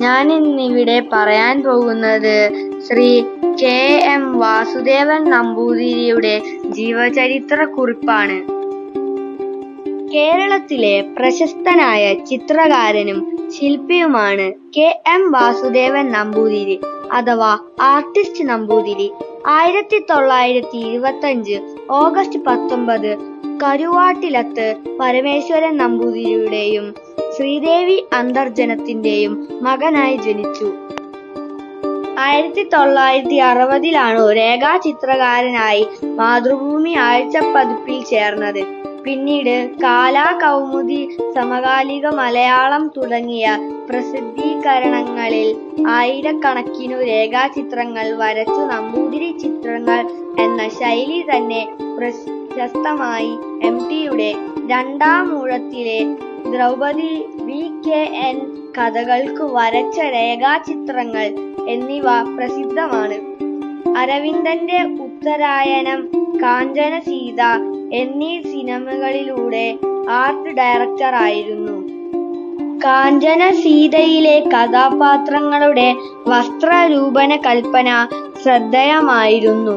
ഞാൻ ഇന്നിവിടെ പറയാൻ പോകുന്നത് ശ്രീ കെ എം വാസുദേവൻ നമ്പൂതിരിയുടെ ജീവചരിത്ര കുറിപ്പാണ് കേരളത്തിലെ പ്രശസ്തനായ ചിത്രകാരനും ശില്പിയുമാണ് കെ എം വാസുദേവൻ നമ്പൂതിരി അഥവാ ആർട്ടിസ്റ്റ് നമ്പൂതിരി. ആയിരത്തി തൊള്ളായിരത്തി ഇരുപത്തഞ്ച് ഓഗസ്റ്റ് പത്തൊമ്പത് കരുവാട്ടിലത്ത് പരമേശ്വരൻ നമ്പൂതിരിയുടെയും ശ്രീദേവി അന്തർജനത്തിന്റെയും മകനായി ജനിച്ചു. ആയിരത്തി തൊള്ളായിരത്തി അറുപതിലാണ് രേഖാചിത്രകാരനായി മാതൃഭൂമി ആഴ്ചപ്പതിപ്പിൽ ചേർന്നത്. പിന്നീട് കാലാ കൗമുദി സമകാലിക മലയാളം തുടങ്ങിയ പ്രസിദ്ധീകരണങ്ങളിൽ ആയിരക്കണക്കിനു രേഖാചിത്രങ്ങൾ വരച്ചു നമ്പൂതിരി ചിത്രങ്ങൾ എന്ന ശൈലി തന്നെ പ്രശസ്തമായി എം ടിയുടെ രണ്ടാം ഊഴത്തിലെ ദ്രൗപദി വി കെ എൻ കഥകൾക്ക് വരച്ച രേഖാചിത്രങ്ങൾ എന്നിവ പ്രസിദ്ധമാണ്. അരവിന്ദന്റെ ഉത്തരായനം കാഞ്ചന സീത എന്നീ സിനിമകളിലൂടെ ആർട്ട് ഡയറക്ടറായിരുന്നു കാഞ്ചന സീതയിലെ കഥാപാത്രങ്ങളുടെ വസ്ത്രരൂപന കൽപ്പന ശ്രദ്ധേയമായിരുന്നു.